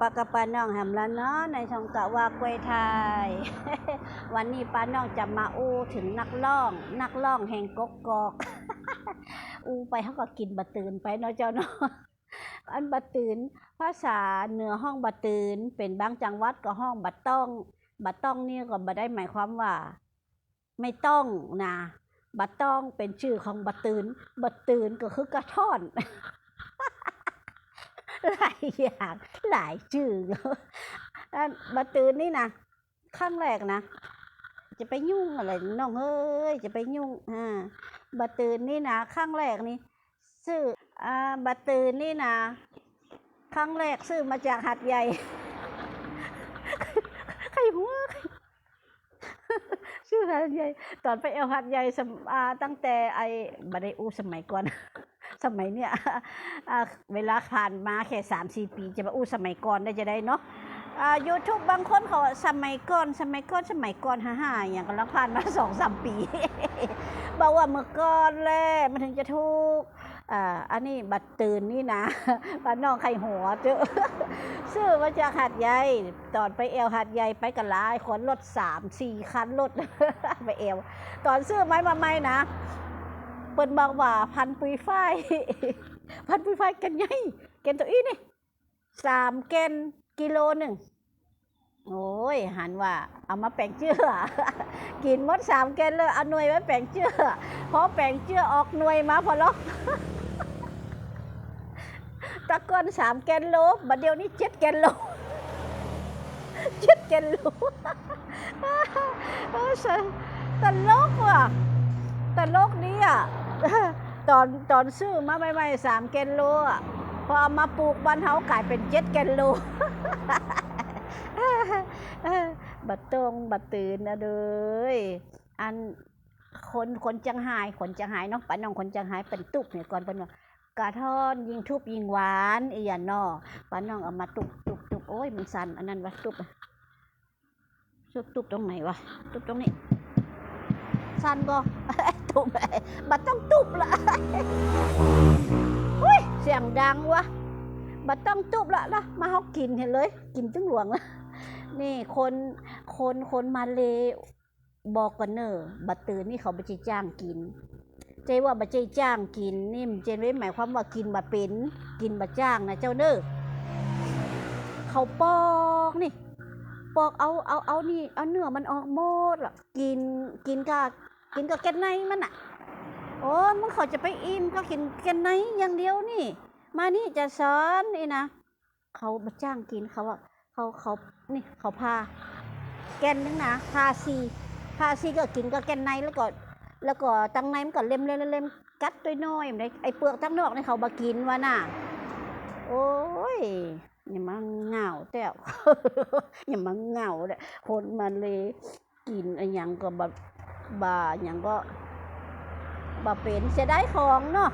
ปากับปาน้องแหมแล้วเนาะในช่องกะว่ากวยไทย วันนี้ปาน้องจะมาอู้ถึงนักร้อง นักร้องแห่งกกกอก อู้ไปเขาก็กินบะตื่นไปเนาะเจ้าเนาะอันบะตื่นภาษาเหนือห้องบะตื่นเป็นบางจังหวัดก็ห้องบะต้องบะต้องนี่ก็บ่ได้หมายความว่า ไม่ต้องนะบะต้องเป็นชื่อของบะตื่นบะตื่นก็คือกระท่อน หลายอย่างหลายชื่ออันบะตื่นนี่นะครั้งแรกนะจะไปยุ่งอะไรน้องเอ้ยจะไปยุ่งอ่าบะตื่นนี่นะครั้งแรกนี่ซื้ออ่าบะตื่นนี่นะครั้งแรกซื้อมาจากหัดใหญ่ใครหัวใครชื่อหัดใหญ่ ตอนไปเอวหัดใหญ่สมอ่าตั้งแต่ไอ้บัไดอู้สมัยก่อน สมัยเนี้ยเวลาผ่านมาแค่สามสี่ปี จะมาอู้สมัยก่อนได้จะได้เนาะยูทูบบางคนเขาสมัยก่อนสมัยก่อนสมัยก่อนฮ่าฮ่าอย่างกำลังผ่านมาสองสามปีบอกว่าเมื่อก่อนและมันถึงจะถูกอ่าอันนี้บัตรตื่นนี่นะบ้านน้องไข่หัวเจอซื้อมาจากหัดใหญ่ตอนไปเอวหัดใหญ่ไปกันหลายคนรถสามสี่คันรถไปเอวตอนซื้อไม้มาใหม่นะ เปิดบอกว่าพันปุยฝ้ายพันปุยฝ้ายกันใหญ่เกนตัวอีนี่สามเกนกิโลหนึ่งโอ้ยหันว่าเอามาแปลงเชื่อกินมดสามเกนเลยเอาหน่วยไว้แปลงเชื่อพอแปลงเชื่อออกหน่วยมาพอล็อกตะก้อนสามแกนโลบัดเดียวนี้เจ็ดแกนโลเจ็ดแกนโลโอ้ยสตลกว่ะตลกนี้อะ ตอนตอนซื้อมาใหม่ๆสามแกนโลอะพอเอามาปลูกบ้านเฮากลายเป็นเจ็ดแกนโลบัดตรงบัดตื่นนะเด้ยอันคนคนจังหายคนจังหายเนาะป้าน้องคนจังหายเป็นตุกเนี่ยก่อนเป็นว่ากระท่อนยิงทุบยิงหวานอีหยันนอป้าน้องเอามาตุบตุบตุบโอ้ยมันสั่นอันนั้นวะตุบอะตุบตุบตรงไหนวะตุบตรงนี้ สั่นบ่ตุบบัดต้องตุบละอุ้ยเสียงดังวะบัดต้องตุบละละมาเฮากินเห็นเลย กินจึงหลวงละนี่คนคนคนมาเลบอกกันเนอะบัดตื่นนี่เขาบัจจ้างกินใจว่าบัจจ้างกินนี่มเจนไว้หมายความว่ากินบัดเป็นกินบัดจ้างนะเจ้าเนอะเขาปอกนี่ ปอกเอาเอาเอานี่เอาเนื้อมันออกหมดละกินกินกับ กินกับแกนในมันอะ โอ้มึงเขาจะไปอินก็กินแกนในอย่างเดียวนี่ มานี่จะสอนนี่นะเขาบัจ้างกินเขาอะเขาเขานี่เขาพา แกนนึงนะพาซีพาซีก็กินก็แกนในแล้วก็แล้วก็ตั้งในมันก็เล็มเล็มเล็มกัดตัวน้อยไอ้เปลือกทั้งนอกนี่เขาบากินวะน่ะ โอ้ยอย่ามาเหงาแต่วอย่ามาเหงาเลยคนมันเลยกินอะไรอย่างก็แบบ บาอย่างก็บาเป็นเสียได้ของเนาะ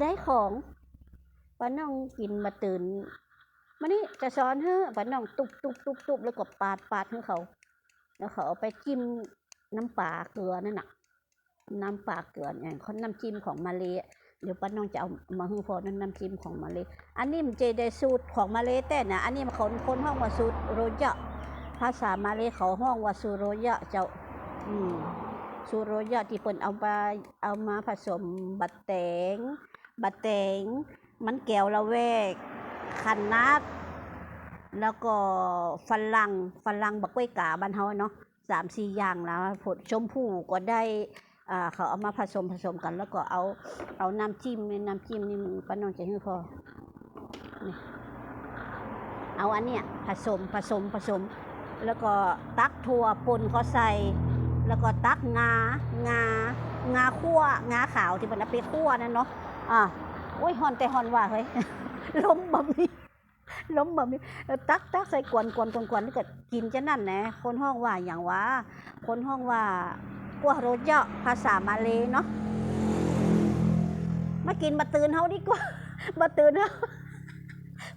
ได้ของป้าน้องกินมาตื่นมานี่จะสอนเฮ้ป้าน้องตุบตุบตุบตุบแล้วก็ปาดปาดให้เขา แล้วเขาเอาไปจิ้มน้ำปลาเกลือนั่นน่ะ น้ำปลาเกลือเนี่ยเขาน้ำจิ้มของมาเลยเดี๋ยวป้าน้องจะเอามาให้พอนั่นน้ำจิ้มของมาเลยอันนี้มันเจได้สูตรของมาเลยแต่นะอันนี้มันคนคนห้องว่าสูตรโรยะภาษามาเลยเขาห้องว่าสูโรยะเจ้า อืมสูตรโรยที่เปิ้นเอามาเอามาผสมบัดแตง บัดแตง มันแก้วละแวกคันนัดแล้วก็ฝรั่งฝรั่งบักกล้วยกาบ้านเฮาเนาะสามสี่อย่างแล้วผลชมพู่ก็ได้อ่าเขาเอามาผสมผสมกัน แล้วก็เอาเอาน้ำจิ้มน้ำจิ้มนี่มันป้าน้องจะให้พอนี่เอาอันเนี้ยผสมผสมผสม แล้วก็ตักถั่วป่นเขาใส่ แล้วก็ตักงางางาคั่วงาขาวที่มันเอาไปคั่วนั่นเนาะอ่าโอ้ยฮอนแต่ฮอนว่าเฮ้ยล้มบะมีล้มบะมีเออตักตักใส่กวนกวนกวนกวนแล้วก็กินจะนั่นแหนะคนห้องว่าอย่างว่า คนห้องว่ากัวโรเจาะภาษามาเลยเนาะมากินมาตื่นเฮาดีกว่ามาตื่นเฮา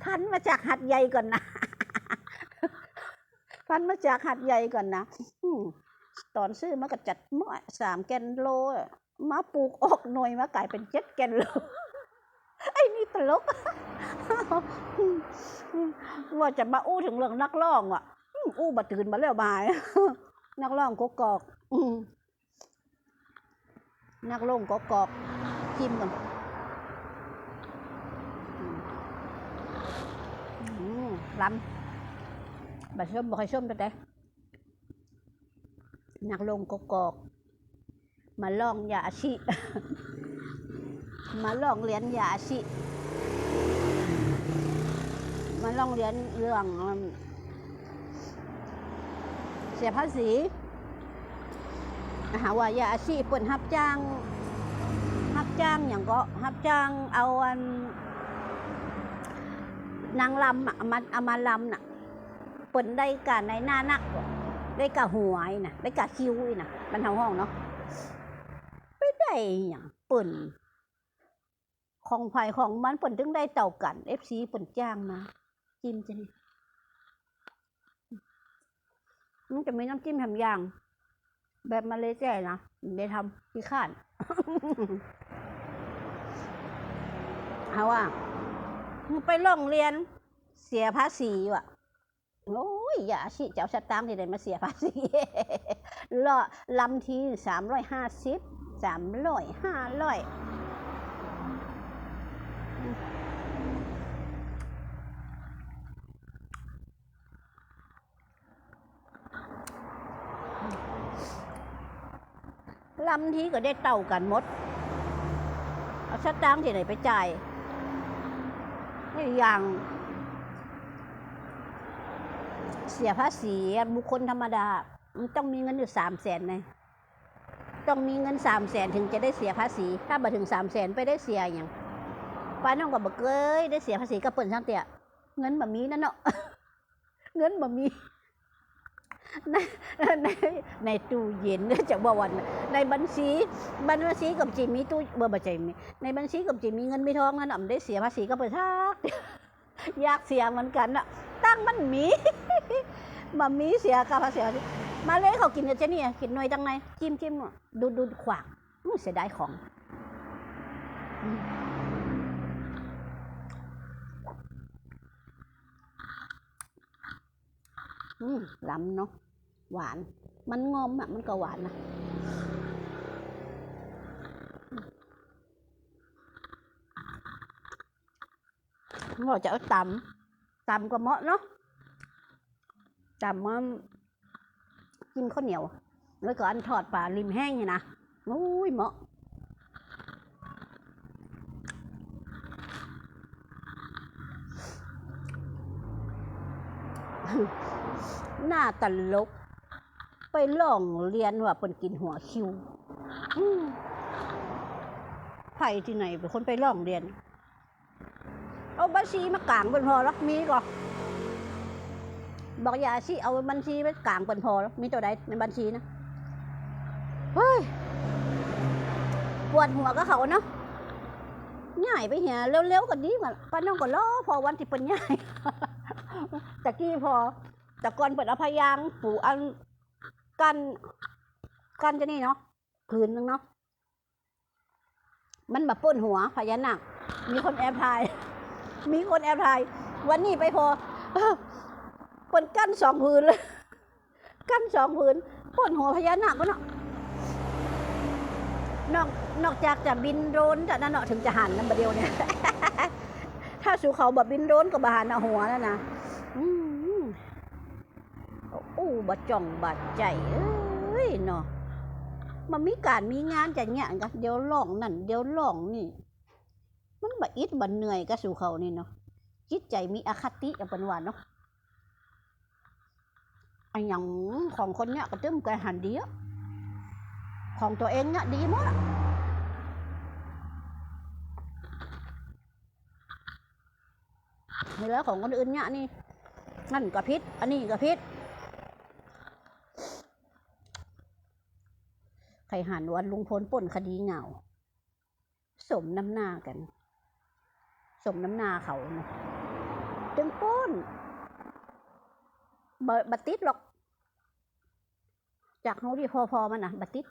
พันมาจากหัดใหญ่ก่อนนะพันมาจากหัดใหญ่ก่อนนะอื ตอนซื้อมาก็จัดหม้อสามแกนโล มาปลูกออกหน่วยมากลายเป็นเจ็ดแกนโล ไอ้นี่ตลก ว่าจะมาอู้ถึงเรื่องนักร้องอะ อู้บัตื่นมาแล้วบาย นักร้องกกอกนักร้องกกอกจิ้มกันอืมอืมลำบัดส้มบอกให้ส้มแต่แต่ นักร้องกกอก มาลองยาชีมาลองเรียนยาชีมาลองเรียนเรื่องเสียภาษีหาว่ายาอาชีเปินรับจ้างรับจ้างอย่างก็รับจ้างเอาอันนางลำอะมาเอามาลำน่ะเปินได้กะในหน้านัก ได้กะหวยนะได้กะคิวนะมันเท่าห้องเนาะไม่ได้อย่างเปิ่นของไผของมันเปิ่นถึงได้เต่ากันเอฟซีเปิ่นจ้างมาจิ้มจะนี่มันจะมีน้ำจิ้มทำอย่าง แบบมาเลเซียนะได้ทำพี่ข้านเอาว่าไปล่องเรียนเสียภาษีว่ะโอ้ ยอย่าชิเจ้าสตางค์ที่ไหนมาเสียภาษีละลำทีสามร้อยห้าสิบสามร้อยห้าร้อยลำทีก็ได้เต่ากันหมด เอาสตางค์ที่ไหนไปจ่ายไม่อย่าง เสียภาษีบุคคลธรรมดา มันต้องมีเงินอยู่สามแสนเลยต้องมีเงินสามแสนถึงจะได้เสียภาษี ถ้าบ่ถึงสามแสนไปได้เสียอย่างป้าน้องก็บอกเอ้ยได้เสียภาษีก็เปิ่นช่างเตี่ยเงินบ่มีนั่นเนาะเงินบ่มีในในในตู้เย็นจากบ่วัน ในบัญชีบัญชีกับจีมีตู้เบอร์บัญชีมีในบัญชีกับจีมีเงินไมีทองนั่นน่ะได้เสียภาษีก็เปิ่นชักอยากเสียเหมือนกันน่ะ ตั้งมันมีบ่มีเสียกับภาษีมาเลยเขากินกันจนี่กินหน่อยจังไงจิ้มจิ้มดูดูขวางเสียดายของอืมอืมล้ำเนาะหวาน มันงอมอะ มันก็หวานนะเราจะเอาตำ ตำก็เหมาะเนาะตำมันกินข้าวเหนียว แล้วก็อันทอดปลาริมแห้งนี่นะโอ้ยเหมาะหน้าตลก ไปล่องเรียนว่าเป็นกินหัวคิวไผ่ที่ไหนเป็นคนไปล่องเรียน เอาบัญชีมากลางเป็นพอแล้วมีก็บอกอย่าสิเอาบัญชีไปกลางเป็นพอแล้วมีตัวใดในบัญชีนะเฮ้ยปวดหัวก็เขาเนาะง่ายไปเหียเร็วๆก็ดีกว่าป้าน้องก็รอพอวันที่เป็นง่ายตะกี้พอแต่ก่อนเปิดอภยางปูอันกันกันจะนี่เนาะคืนนึงเนาะมันแบบป้นหัวพญานาคมีคนแอบถ่าย มีคนแอบถ่าย วันนี้ไปพอเปิดกั้นสองพื้นเลยกั้นสองพื้นป้นหัวพญานาคก็เนาะนอกนอกจากจะบินโดรนจากนั้นเนาะถึงจะหันนั่นประเดียวเนี่ย ถ้าสู่เขาแบบบินโดรนก็บหันเอาหัวแล้วนะอู้บะจ่องบาดใจเอ้ยเนาะมันมีการมีงานจะเนี่ยกันเดี๋ยวล่องนั่นเดี๋ยวล่องนี่ มันบะอิดบะเหนื่อยก็สู่เขานี่เนาะจิตใจมีอคติกับเป็นหวานเนาะไอ้หยังของคนเนี่ยก็เติมกันหันเดียวของตัวเองเนี่ยดีหมดอะแล้วของคนอื่นเนี่ยนี่นั่นก็พิษอันนี้ก็พิษใครหันวันลุงพลป่นคดีเหงา สมน้ำหน้ากัน สมน้ำนาเขาเนะจึงป้นบบัติดหรอก จากเขาที่พอๆมันนะบัติด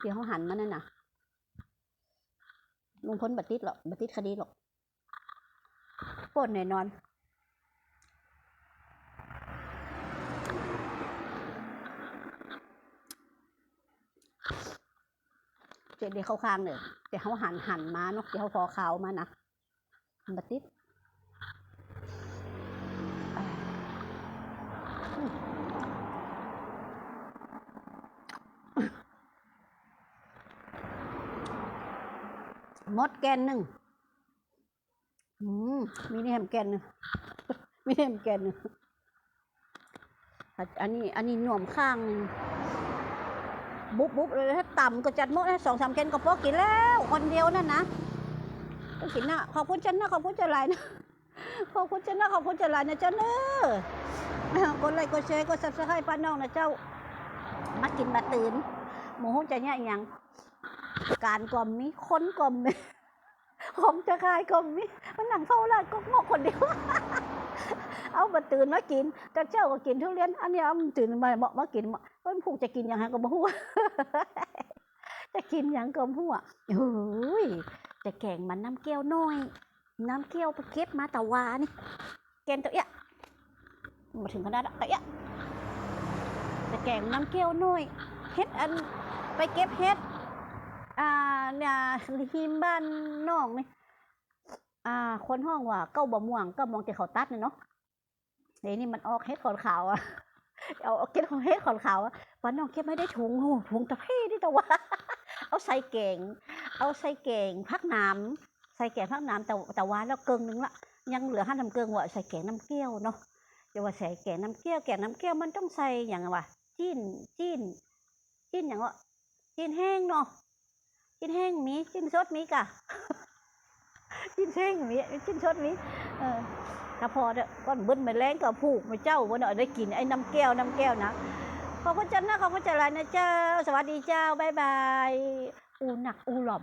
ที่เขาหันมานั่นนะลุงพ้นบัติดหรอกบัติดคดีหรอกปล้นแน่นอน เดี๋ยวเดียวเขาค้างเนี่ยเดี๋ยวเขาหันหันมาเนาะเดี๋ยวเขาพอขาวมานะบัติดมดแกนหนึ่งอืมมีแหนมแกนหนึ่งมีแหนมแกนหนึ่งอันนี้ อันนี้หน่วมข้างหนึ่ง บุบบุบเลยถ้าต่ำก็จัดมดนะสองสามแกนก็พอกินแล้ว คนเดียวนั่นนะต้องกินนะขอบคุณจันนะขอบคุณจันไรนะขอบคุณจันนะขอบคุณจันไรนะเจ้าเนอะกดไลค์กดแชร์กดซับสไครต์ป้าน้องนะเจ้า มากินมาตื่น หมูหุ้นจะเนี่ยยังการกลมมีค้นกลมมีของจะคายกลมมีมันหนังเฝ้าร้านก็งอกคนเดียว เอามาตื่นมากินแต่เจ้าก็กินทุเรียนอันนี้เอามาตื่นมาเหมาะมากินเหมาะเพิ่นผูกจะกินอย่างไรก็บ่ฮู้จะกินอย่างก็บ่ฮู้เฮ้ยจะแกงมันน้ำแก้วน้อย น้ำแก้วไปเก็บมาตะวานี่แกงตัวเอี้ยมาถึงขนาดตัวเอี้ยจะแกงน้ำแก้วน้อยเฮ็ดอันไปเก็บเฮ็ดอ่าเนี่ยทีมบ้านน้องนี่อ่า คนห้องว่าเก้าบะม่วงก้ามองแต่เขาตัดเนี่ยเนาะ เดี๋ยวนี้มันออกเฮ็ดขอนขาวอะเอาเอาเก็บเฮ็ดขอนขาวอะป้าน้องเก็บไม่ได้ถุงโอ้ถุงตะเพ่ที่ตะว่าเอาใส่แกงเอาใส่แกงพักน้ำใส่แกงพักน้ำแต่แต่ว่าแล้วเกิงหนึงละยังเหลือห้าน้ำเกิงว่าใส่แกงน้ำเกี้ยวเนาะอย่าว่าใส่แกงน้ำเกี้ยวแกงน้ำเกี้ยวมันต้องใส่อย่างว่าจิ้นจิ้นจิ้นอย่างว่าจิ้นแห้งเนาะจิ้นแห้งมีจิ้นสดมีกะจิ้นแห้งมีจิ้นสดมีเออ ถ้าพอเนี่ยก้อนบึ้นมาแรงก็ผูกมาเจ้าวันหนาะได้กินไอ้น้ำแก้วน้ำแก้วนะขอบคุณจันนะขอบคุณจันไรนะเจ้า สวัสดีเจ้าบายบาย อูหนักอูหล่อม